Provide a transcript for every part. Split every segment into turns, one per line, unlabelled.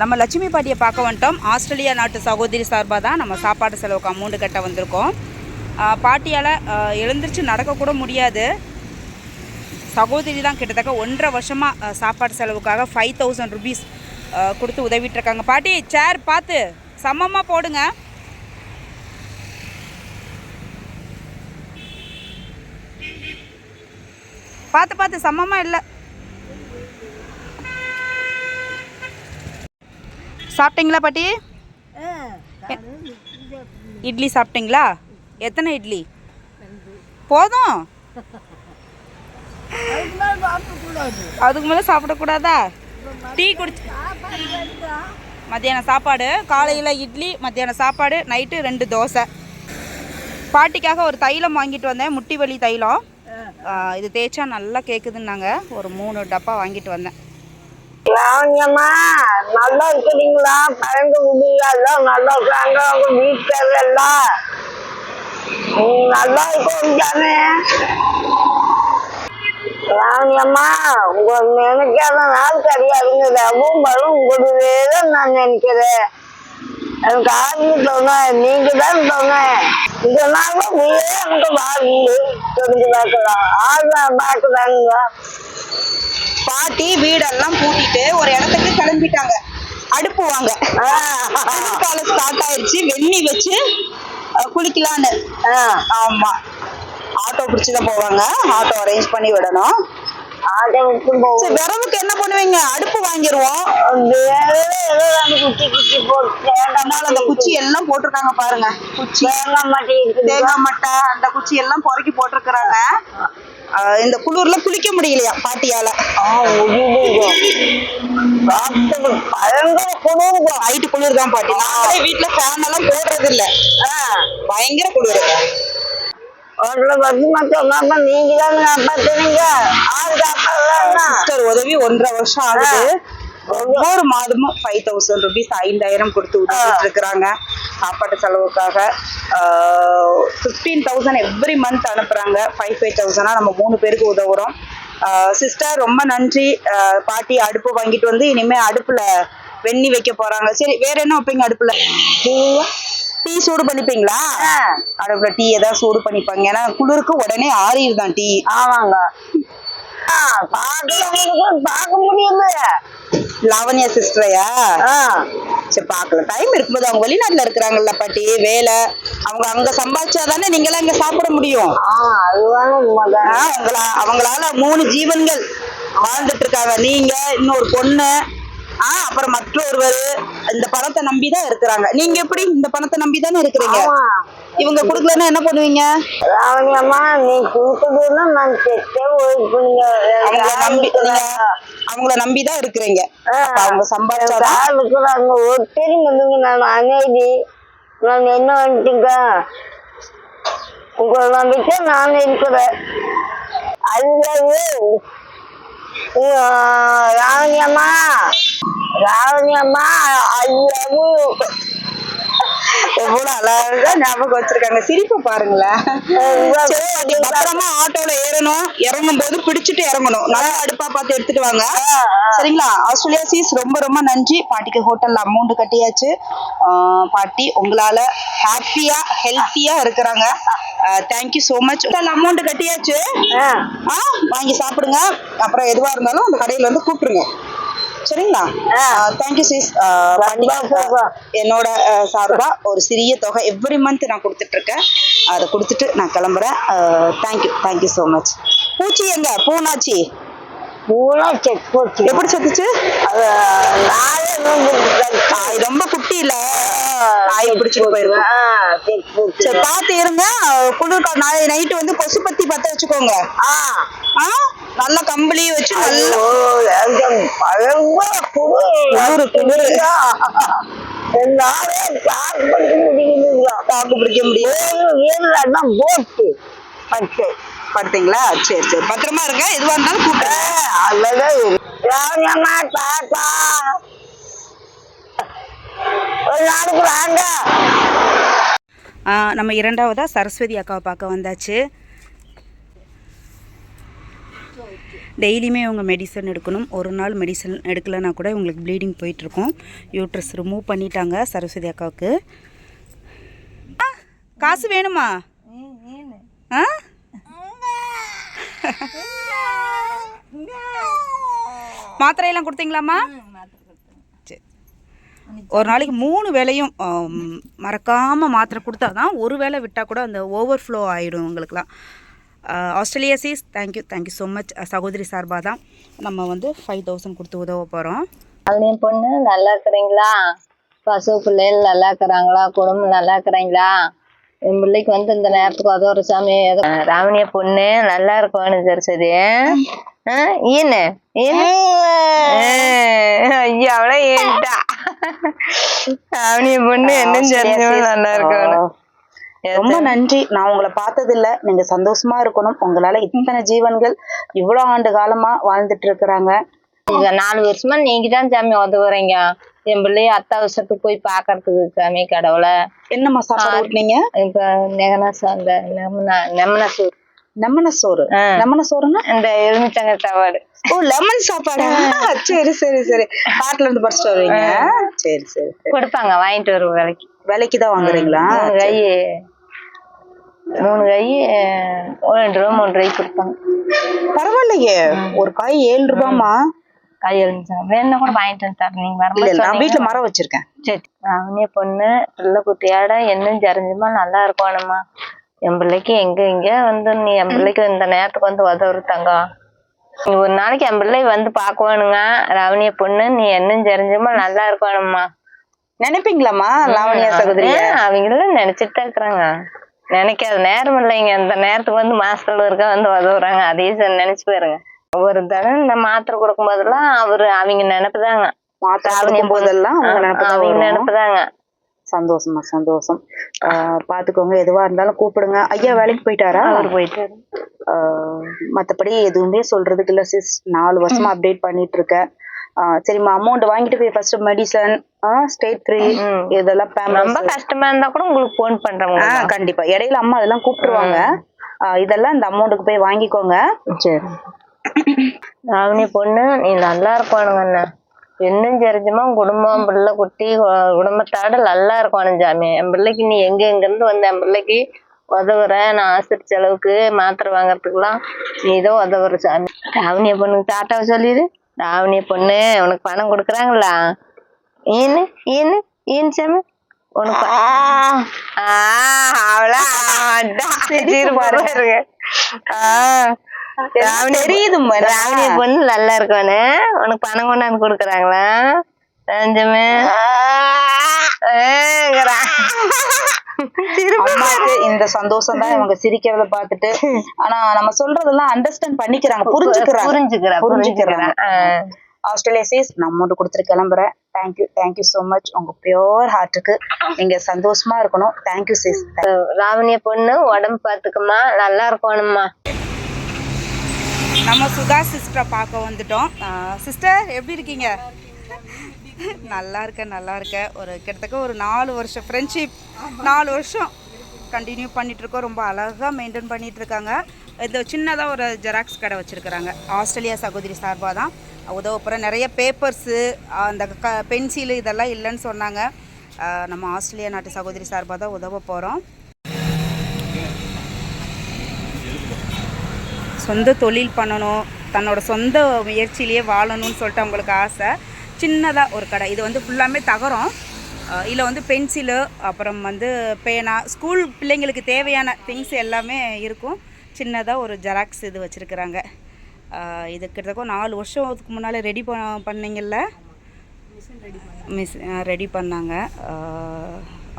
நம்ம லட்சுமி பாட்டியை பார்க்க வந்துட்டோம். ஆஸ்திரேலியா நாட்டு சகோதரி சார்பாக தான் நம்ம சாப்பாடு செலவுக்கு அமௌண்ட் கட்ட வந்திருக்கோம். பாட்டியால் எழுந்திரிச்சு நடக்கக்கூட முடியாது. சகோதரி தான் கிட்டத்தட்ட ஒன்றரை வருஷமாக சாப்பாடு செலவுக்காக ஃபைவ் தௌசண்ட் ருபீஸ் கொடுத்து உதவிட்டுருக்காங்க. பாட்டி சேர் பார்த்து சமமாக போடுங்க. பார்த்து பார்த்து சமமாக இல்லை. சாப்பிட்டீங்களா பாட்டி? இட்லி சாப்பிட்டீங்களா? எத்தனை இட்லி? போதும். அதுக்கு மேலே சாப்பிடக்கூடாதா. டீ குடிச்சு மத்தியானம் சாப்பாடு காலையில் இட்லி மத்தியானம் சாப்பாடு நைட்டு ரெண்டு தோசை. பாட்டிக்காக ஒரு தைலம் வாங்கிட்டு வந்தேன் முட்டி வலி தைலம். இது தேய்ச்சா நல்லா கேட்குதுன்னாங்க ஒரு மூணு டப்பா வாங்கிட்டு வந்தேன்.
வாங்கம்மா நல்லா இருக்கிறீங்களா பழங்க முடியல எல்லாம் நல்லா இருக்காங்க உங்க வீட்டுல எல்லாம் நல்லா இருக்கும் தானே? வாங்கம்மா உங்க நினைக்காத நாள் கிடையாதுங்க. ரவும் வரும் உங்களுடைய நான் நினைக்கிறேன். எனக்கு ஆரம்பி சொன்னேன். நீங்க தான் சொன்னேன். இதனால நீயே எனக்கு வாங்கி தெரிஞ்சு பார்க்கலாம். ஆறு பார்க்கலாங்களா
பாட்டி வீடெல்லாம் பூட்டிட்டு ஒரு இடத்துக்கு கிளம்பிட்டாங்க. அடுப்பு வாங்க. காலம் ஸ்டார்ட் ஆயிடுச்சு. வெந்நி வச்சு குளிக்கலான்னு. ஆமா. ஆட்டோ பிடிச்சி தான் போவாங்க. ஆட்டோ அரேஞ்ச் பண்ணி விடணும். விரவுக்கு என்ன பண்ணுவீங்க? அடுப்பு வாங்கிடுவோம்
குச்சி குச்சி போட்டு
அதனால அந்த குச்சி எல்லாம் போட்டிருக்காங்க பாருங்க. குச்சி.
தேங்காய் மாட்டி இருக்குது.
தேங்காய் மட்டை அந்த குச்சி எல்லாம் பொறுக்கி போட்டிருக்கிறாங்க. இந்த குளிர்ல குளிக்க முடியலையா பாட்டியால?
பயங்கர குளிர்ங்க
நைட்டு குளிர் தான் பாட்டி. நாங்களே வீட்டுல ஃபேன் எல்லாம் போடுறது இல்ல பயங்கர குளிர்.
ஒரு வருஷமா நீங்க தானே காப்பாத்துறீங்க ஆள்
சிஸ்டர் உதவி ஒன்றரை வருஷம் ஆகுது. ஒவ்வொரு மாதமும் ஃபைவ் தௌசண்ட் ருபீஸ் ஐந்தாயிரம் கொடுத்து உதவிட்டு இருக்கிறாங்க சாப்பாட்டு செலவுக்காக ஃபிஃப்டீன் தௌசண்ட் எவ்ரி மந்த் அனுப்புறாங்க. ஃபைவ் ஃபைவ் தௌசண்டாக நம்ம மூணு பேருக்கு உதவுறோம். சிஸ்டர் ரொம்ப நன்றி. பாட்டி அடுப்பு வாங்கிட்டு வந்து இனிமே அடுப்புல வெண்ணி வைக்க போறாங்க. சரி வேற என்ன வைப்பீங்க அடுப்புல? டீ. சூடு பண்ணிப்பீங்களா? அடுப்புல டீ ஏதாவது சூடு பண்ணிப்பாங்க. ஏன்னா குளிருக்கு உடனே ஆறிடுதான் டீ.
ஆமாங்க. பார்க்க முடியல.
லாவண்யா சிஸ்டரையா? சரி பார்க்கலாம் டைம் இருக்கும்போது அவங்க வெளிநாட்டுல இருக்கிறாங்கல்ல பாட்டி வேலை. அவங்க அங்க சம்பாதிச்சாதானே நீங்களாம் இங்க சாப்பிட முடியும். அவங்கள அவங்களால மூணு ஜீவன்கள் வாழ்ந்துட்டு இருக்காங்க நீங்க இன்னொரு பொண்ணு ஆ அப்புறம் மற்றொருவர். இந்த பணத்தை நம்பி தான் இருக்கிறாங்க. நீங்க எப்படி இந்த பணத்தை நம்பி தானே இருக்கிறீங்க. இவங்க கொடுக்கலன்னா என்ன பண்ணுவீங்க?
ராவணியம்மா நீ கொடுத்ததுன்னா நான் செத்தே போயிருப்பீங்க
அவங்கள நம்பி நீங்க அவங்கள நம்பி தான் இருக்கிறீங்க அவங்க சம்பாதிச்சாதான்
இருக்கிறாங்க. ஒருத்தரி வந்துங்க. நான் அமைதி. நான் என்ன வந்துட்டுங்க? உங்களை நம்பிக்கை நான் இருக்கிறேன். அல்லது ராவணியம்மா. ராவணியம்மா அல்லது
எவ்வளவு அழகா ஞாபகம் வச்சிருக்காங்க. சிரிப்பு பாருங்களேன். பத்திரமா ஆட்டோல ஏறணும். இறங்கும் போது பிடிச்சிட்டு இறங்கணும். நல்லா அடுப்பா பார்த்து எடுத்துட்டு வாங்க. சரிங்களா? ஆஸ்திரேலியா சீஸ் ரொம்ப ரொம்ப நன்றி. பாட்டிக்கு ஹோட்டல்ல அமௌண்ட் கட்டியாச்சு. பாட்டி உங்களால ஹாப்பியா ஹெல்த்தியா இருக்கிறாங்க. தேங்க்யூ ஸோ மச் அமௌண்ட் கட்டியாச்சு. வாங்கி சாப்பிடுங்க. அப்புறம் எதுவா இருந்தாலும் அந்த கடையில வந்து கூப்பிடுங்க. சரிங்களா? தேங்க்யூ சிஸ் என்னோட சார்பா ஒரு சிறிய தொகை எவ்ரி மந்த் நான் கொடுத்துட்டு இருக்கேன் அதை கொடுத்துட்டு நான் கிளம்புறேன். தேங்க்யூ தேங்க்யூ ஸோ மச் பூச்சி எங்க? பூனாச்சி.
பூரா செக் போச்சு.
எப்படி செத்துச்சு?
நாளே
ரொம்ப குட்டி இல்ல. நாய் பிடிச்சிட்டு சரி பார்த்து இருங்க. குளிர் நாளை நைட்டு வந்து கொசு பத்தி பத்த வச்சுக்கோங்க. நல்ல கம்பளி வச்சு நல்ல
குளிர்.
குளிரு.
என்னால தாக்கு பிடிக்க முடியலைங்க.
தாக்கு பிடிக்க முடியும்
பட்டு.
பார்த்தீங்களா சரி சரி. பத்திரமா இருங்க. எதுவா இருந்தாலும் கூப்பிட்டு நம்ம இரண்டாவதாக சரஸ்வதி அக்காவை பார்க்க வந்தாச்சு. டெய்லியுமே இவங்க மெடிசன் எடுக்கணும். ஒரு நாள் மெடிசன் எடுக்கலைன்னா கூட இவங்களுக்கு ப்ளீடிங் போயிட்டுருக்கும். யூட்ரஸ் ரிமூவ் பண்ணிட்டாங்க சரஸ்வதி அக்காவுக்கு. ஆ, காசு வேணுமா? ஆ? மாத்திரையெல்லாம் கொடுத்தீங்களாம்மா? சரி. ஒரு நாளைக்கு மூணு வேளையும் ஆம், மறக்காம மாத்திரை கொடுத்தா தான் ஒரு வேளை விட்டால் கூட அந்த ஓவர்ஃப்ளோ ஆகிடும் உங்களுக்குலாம் Australia sis thank you thank you so much சகோதரி சார்பாக தான் நம்ம வந்து ஃபைவ் தௌசண்ட் கொடுத்து உதவ போகிறோம்
அவனையும் பொண்ணு நல்லா இருக்கிறீங்களா? பசு பிள்ளைகள் நல்லா இருக்கிறாங்களா? குடும்பம் நல்லா இருக்கிறீங்களா? என் பிள்ளைக்கு வந்து இந்த நேரத்துக்கு உதவுற சாமி ஏதோ ராவணிய பொண்ணு நல்லா இருக்கணும் சரி சரி ஆ, ஈனு ஈனு ஐயா அவளே ஏன்ட்டா. ராவணிய பொண்ணு என்ன தெரிஞ்சவங்க நல்லா இருக்கணும்
ரொம்ப நன்றி. நான் உங்களை பார்த்ததில்ல. நீங்க சந்தோஷமா இருக்கணும். உங்களால இத்தனை ஜீவன்கள் இவ்வளோ ஆண்டு காலமா வாழ்ந்துட்டு இருக்கிறாங்க.
நாலு வருஷமா நீங்க தான் சாமி உதவுறீங்க என் பிள்ளைய அத்தாவசத்துக்கு போய் பாக்குறதுக்கு சாமி கடவுளை.
என்னம்மா சாப்பாடு ஊட்டினீங்க?
இப்ப நெகனாஸ் அந்த நெமனா
லெமன சோறு
ஆ.
லெமன சோறுன்னா
இந்த எலுமிச்சங்க சாப்பாடு.
ஓ லெமன் சாப்பாடா? சரி சரி சரி. காட்டுல இருந்து பறிச்சுட்டு வருவீங்க. சரி சரி
கொடுப்பாங்க வாங்கிட்டு வருவோம் விலைக்கு.
விலைக்கு தான் வாங்குறீங்களா?
கை மூணு கை ஒரு ரெண்டு ரூபா மூணு ரூபாய்க்கு கொடுப்பாங்க.
பரவாயில்லையே. ஒரு காய் ஏழு ரூபாமா
கை எலுமிச்சங்க வேணும்னா கூட வாங்கிட்டு வந்து தரேன். நீங்க
இல்ல, நான் வீட்டுல மரம் வச்சிருக்கேன்.
சரி. அவனே பொண்ணு. பிள்ளை குட்டியாட என்னும் தெரிஞ்சுமா நல்லா இருக்கணுமா என் பிள்ளைக்கு எங்க இங்க வந்து நீ என் பிள்ளைக்கு இந்த நேரத்துக்கு வந்து உதவுற தங்கம் ஒரு நாளைக்கு என் பிள்ளை வந்து பாக்குவானுங்க ராவணிய பொண்ணு நீ என்னும் தெரிஞ்சுமா நல்லா இருக்கணுமா
நினைப்பீங்களாம்மா லாவணியா சகோதரி
அவங்களும் நினைச்சிட்டு இருக்கிறாங்க. நினைக்காத நேரம் இல்லைங்க. இந்த நேரத்துக்கு வந்து மாசத்துல இருக்க வந்து உதவுறாங்க. அதையும் நினைச்சு பாருங்க. ஒவ்வொரு தடவை இந்த மாத்திரை கொடுக்கும் போதெல்லாம் அவரு அவங்க நினைப்புதாங்க.
மாத்திரை போதெல்லாம்
அவங்க. நினைப்புதாங்க.
சந்தோஷமா சந்தோஷம். பாத்துக்கோங்க எதுவா இருந்தாலும் கூப்பிடுங்க. ஐயா வேலைக்கு போயிட்டாரா?
அவர் போயிட்டு
ஆஹ் மத்தபடி எதுவுமே சொல்றதுக்கு இல்ல சிஸ் நாலு வருஷமா அப்டேட் பண்ணிட்டு இருக்கேன் சரிம்மா அமௌண்ட் வாங்கிட்டு போய் ஃபர்ஸ்ட் மெடிசன் ஸ்டேட் ஃப்ரீ. இதெல்லாம்
ரொம்ப. கஷ்டமா இருந்தா கூட உங்களுக்கு போன் பண்றேங்க
ஆஹ் கண்டிப்பா. இடையில அம்மா அதெல்லாம் கூப்பிட்டுருவாங்க. இதெல்லாம் இந்த அமௌண்ட்டுக்கு போய் வாங்கிக்கோங்க.
சரி. ராவணி பொண்ணு நீ நல்லா இருக்கணுங்க அண்ணா. இன்னும் தெரிஞ்சுமா குடும்பம் பிள்ளை குட்டி குடும்பத்தோட நல்லா இருக்கணும் சாமி. என் பிள்ளைக்கு நீ எங்க எங்க இருந்து வந்த? என் பிள்ளைக்கு உதவுற நான் ஆஸ்பத்திரி செலவுக்கு மாத்திரை வாங்குறதுக்குலாம் நீ தான் உதவுற சாமி. ராவணிய பொண்ணுக்கு தாத்தாவை சொல்லிடு. ராவணிய பொண்ணு உனக்கு பணம் கொடுக்குறாங்களா? ஏன்னு ஏன்னு ஏன் சாமி? உனக்கு ஆ, அவளா ஆ ராவணி பொண்ணு நல்லா இருக்கவனு. உனக்கு பணம் கொண்டாந்து கொடுக்குறாங்களா? ரஞ்சமே
இந்த சந்தோஷம் தான் இவங்க சிரிக்கிறத பார்த்துட்டு. ஆனா நம்ம சொல்றதெல்லாம் அண்டர்ஸ்டாண்ட் பண்ணிக்கிறாங்க. புரிஞ்சுக்கிறாங்க.
புரிஞ்சுக்கிறா புரிஞ்சுக்கிறா.
புரிஞ்சுக்கிறாங்க ஆஸ்திரேலியா சீஸ் நான் அமௌண்ட் கொடுத்துட்டு கிளம்புறேன். Thank you thank you so much உங்க பியோர் ஹார்ட்டுக்கு நீங்க சந்தோஷமா இருக்கணும். தேங்க்யூ சீஸ்
ராவணிய பொண்ணு உடம்பு பார்த்துக்கம்மா நல்லா இருக்கணும்மா.
நம்ம சுதா சிஸ்டரை பார்க்க வந்துட்டோம். சிஸ்டர் எப்படி இருக்கீங்க? நல்லா இருக்கேன் நல்லா இருக்கேன். ஒரு கிட்டத்தட்ட ஒரு நாலு வருஷம் ஃப்ரெண்ட்ஷிப் நாலு வருஷம் கண்டினியூ பண்ணிட்டு இருக்கோம் ரொம்ப அழகாக மெயின்டைன் பண்ணிட்டு இருக்காங்க இந்த சின்னதாக ஒரு ஜெராக்ஸ் கடை வச்சுருக்கிறாங்க. ஆஸ்திரேலியா சகோதரி சார்பாக தான். உதவ நிறைய பேப்பர்ஸு அந்த க பென்சிலு இதெல்லாம் இல்லைன்னு சொன்னாங்க. நம்ம ஆஸ்திரேலியா நாட்டு சகோதரி சார்பாக தான் உதவ போகிறோம் சொந்த தொழில் பண்ணணும் தன்னோட சொந்த முயற்சியிலேயே வாழணும்னு சொல்லிட்டு அவங்களுக்கு ஆசை. சின்னதாக ஒரு கடை. இது வந்து ஃபுல்லாமே தகரம். இதில் வந்து பென்சிலு அப்புறம் வந்து பேனா ஸ்கூல் பிள்ளைங்களுக்கு தேவையான திங்ஸ் எல்லாமே இருக்கும். சின்னதாக ஒரு ஜெராக்ஸ் இது வச்சுருக்குறாங்க. இது கிட்டத்தட்ட நாலு வருஷத்துக்கு முன்னால் ரெடி பண்ண பண்ணீங்கல்ல? மிஸ் ரெடி பண்ணாங்க.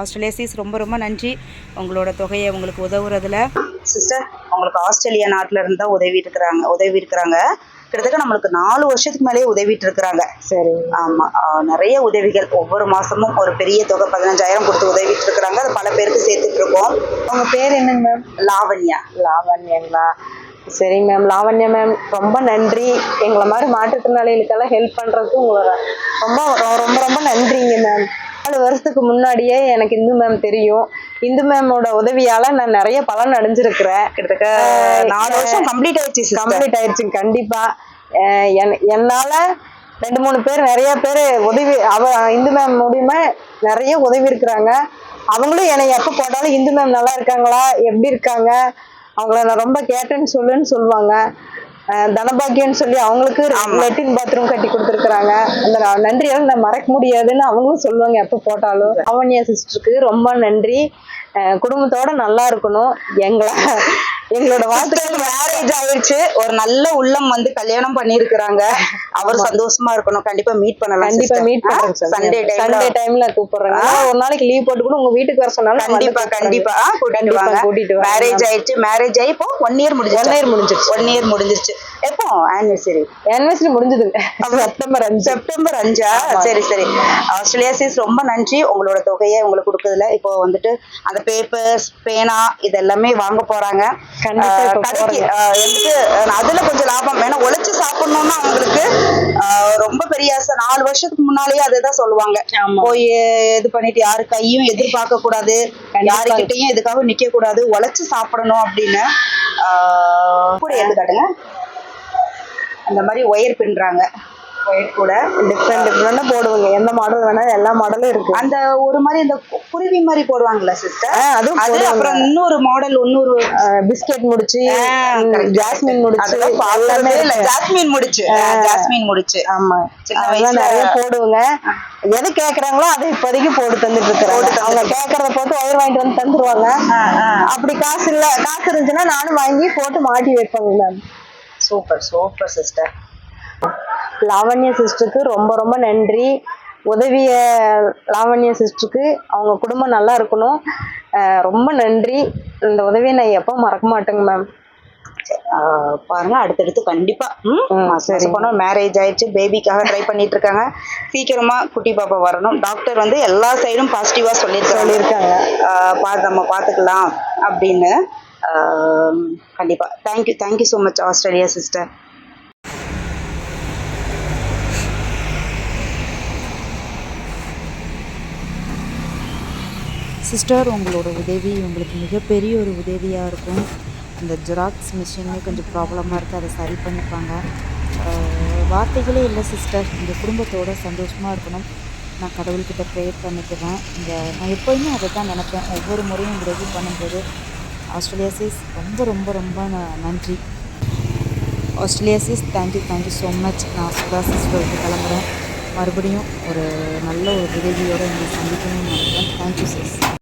ஆஸ்திரேலியா சீஸ் ரொம்ப ரொம்ப நன்றி. உங்களோட தொகையை உங்களுக்கு உதவுறதுல. சிஸ்டர் உங்களுக்கு ஆஸ்திரேலியா நாட்டில் இருந்தா உதவி இருக்கிறாங்க உதவி இருக்கிறாங்க கிட்டத்தட்ட நம்மளுக்கு நாலு வருஷத்துக்கு மேலேயே உதவிட்டு இருக்கிறாங்க
சரி.
ஆமா நிறைய உதவிகள். ஒவ்வொரு மாசமும் ஒரு பெரிய தொகை பதினஞ்சாயிரம் கொடுத்து உதவிட்டு இருக்கிறாங்க அது பல பேருக்கு சேர்த்துட்டு இருக்கோம்
உங்க பேர் என்னங்க மேம்
லாவண்யா.
லாவண்யங்களா? சரிங்க மேம் லாவண்யா மேம் ரொம்ப நன்றி. எங்களை மாதிரி மாற்றுத்திறனாளிகளுக்கெல்லாம் ஹெல்ப் பண்ணுறதுக்கு உங்களை ரொம்ப ரொம்ப ரொம்ப நன்றிங்க மேம் நாலு வருஷத்துக்கு முன்னாடியே எனக்கு இந்து மேம் தெரியும்.
இந்து மேமோட உதவியால நான் நிறைய பலன் அடைஞ்சிருக்கிறேன்.
கிட்டத்தட்ட நாலு வருஷம் கம்ப்ளீட் ஆயிடுச்சு
கம்ப்ளீட் ஆயிடுச்சு கண்டிப்பா. என்னால ரெண்டு மூணு பேர் நிறைய பேர் உதவி அவ இந்து மேம் மூலியமா நிறைய உதவி இருக்கிறாங்க. அவங்களும் என்னை எப்போ போட்டாலும் இந்து மேம் நல்லா இருக்காங்களா? எப்படி இருக்காங்க? அவங்கள நான் ரொம்ப கேட்டேன்னு சொல்லுன்னு சொல்லுவாங்க. தனபாக்கியம்னு சொல்லி அவங்களுக்கு லெட்டின் பாத்ரூம் கட்டி கொடுத்துருக்குறாங்க. அந்த நன்றியால நான் மறக்க முடியாதுன்னு அவங்களும் சொல்லுவாங்க எப்போ போட்டாலும். அவனியா சிஸ்டருக்கு ரொம்ப நன்றி. குடும்பத்தோட நல்லா இருக்கணும். எங்களை எங்களோட வாழ்த்துக்கள்.
மேரேஜ் ஆயிடுச்சு. ஒரு நல்ல உள்ளம் வந்து கல்யாணம் பண்ணிருக்கிறாங்க அவர் சந்தோஷமா இருக்கணும். கண்டிப்பா மீட் பண்ணலாம்
கண்டிப்பா மீட் பண்றேன்
சண்டே
சண்டே
டைம்
டைம்ல கூப்பிடுறேன். ஒரு நாளைக்கு லீவ் போட்டு கூட உங்க வீட்டுக்கு வர சொன்னாலும்
கண்டிப்பா. கண்டிப்பா. கூட்டிட்டு வாங்க.
கூட்டிட்டு.
மேரேஜ் ஆயிடுச்சு. மேரேஜ் ஆகி இப்போ ஒன் இயர் முடிஞ்சு
One year முடிஞ்சிருச்சு.
ஒன் இயர் முடிஞ்சிருச்சு. எப்போ? ஆனிவர்சரி
anniversary முடிஞ்சதுங்க. செப்டம்பர் அஞ்சு.
செப்டம்பர் அஞ்சா? சரி சரி. ஆஸ்திரேலியா சீஸ் ரொம்ப நன்றி. உங்களோட தொகையை உங்களுக்கு கொடுக்கறதுல. இப்போ வந்துட்டு அந்த பேப்பர்ஸ் பேனா இது எல்லாமே வாங்க போறாங்க. கடைக்கு வந்துட்டு அதுல கொஞ்சம் லாபம். ஏன்னா உழைச்சு சாப்பிடணும்னா அவங்களுக்கு ரொம்ப பெரிய ஆசை. நாலு வருஷத்துக்கு முன்னாலேயே அதுதான் சொல்லுவாங்க. போய் இது பண்ணிட்டு யாரு கையும் எதிர்பார்க்க கூடாது. யாருக்கிட்டையும் எதுக்காக நிக்க கூடாது. உழைச்சு சாப்பிடணும் அப்படின்னு கூட எடுத்து காட்டுங்க அந்த மாதிரி ஒயர் பின்றாங்க. ஒயர் கூட
டிஃப்ரெண்ட் டிஃப்ரெண்டா போடுவாங்க. எந்த மாடல் வேணா எல்லா மாடலும் இருக்கு.
அந்த ஒரு மாதிரி இந்த குருவி மாதிரி போடுவாங்கல்ல சிஸ்டர்
அதுவும்
அது. அப்புறம் இன்னொரு மாடல் இன்னொரு
பிஸ்கெட் முடிச்சு ஜாஸ்மின். முடிச்சு எல்லாமே.
ஜாஸ்மின் முடிச்சு. ஜாஸ்மின் முடிச்சு.
ஆமா. அதெல்லாம் நிறைய போடுவாங்க. எது கேக்குறாங்களோ அதை இப்போதைக்கு போட்டு தந்துட்டு இருக்கிறாங்க அவங்க கேக்குறத போட்டு ஒயர் வாங்கிட்டு வந்து தந்துருவாங்க. அப்படி காசு இல்ல காசு இருந்துச்சுன்னா நானும் வாங்கி போட்டு மாட்டி வைப்பேங்க ma'am
super super sister
Lavanya சிஸ்டருக்கு ரொம்ப ரொம்ப நன்றி. உதவிய லாவண்யா சிஸ்டருக்கு அவங்க குடும்பம் நல்லா இருக்கணும். ரொம்ப நன்றி. இந்த உதவியை நான் எப்போ மறக்க மாட்டேங்க மேம்
பாருங்க அடுத்தடுத்து கண்டிப்பா.
சரி.
மாசம் போனா மேரேஜ் ஆயிடுச்சு பேபிக்காக ட்ரை பண்ணிட்டு இருக்காங்க சீக்கிரமா குட்டி பாப்பா வரணும். டாக்டர் வந்து எல்லா சைடும் பாசிட்டிவா சொல்லியிருக்காங்க.
சொல்லியிருக்காங்க.
பார்த்து நம்ம பார்த்துக்கலாம் அப்படின்னு. கண்டிப்பா. Thank you thank you so much Australia sister
sister உங்களோட உதவி உங்களுக்கு மிகப்பெரிய ஒரு உதவியாக இருக்கும். அந்த ஜெராக்ஸ் மிஷினே கொஞ்சம் ப்ராப்ளமாக இருக்குது அதை சரி பண்ணிப்பாங்க. வார்த்தைகளே இல்லை சிஸ்டர். இந்த குடும்பத்தோட சந்தோஷமாக இருக்கணும். நான் கடவுள்கிட்ட ப்ரேயர் பண்ணிக்குவேன் இந்த நான் எப்போயுமே அதை தான் நினைப்பேன். ஒவ்வொரு முறையும் உதவி பண்ணும்போது ஆஸ்திரேலியா சீஸ் ரொம்ப ரொம்ப ரொம்ப ந- நன்றி. Australia sis thank you thank you so much நான் சுதா சிஸ்டர் கிளம்புறேன். மறுபடியும் ஒரு நல்ல ஒரு உதவியோடு உங்களை சந்திக்கணும்னு நினைக்கிறேன். Thank you sis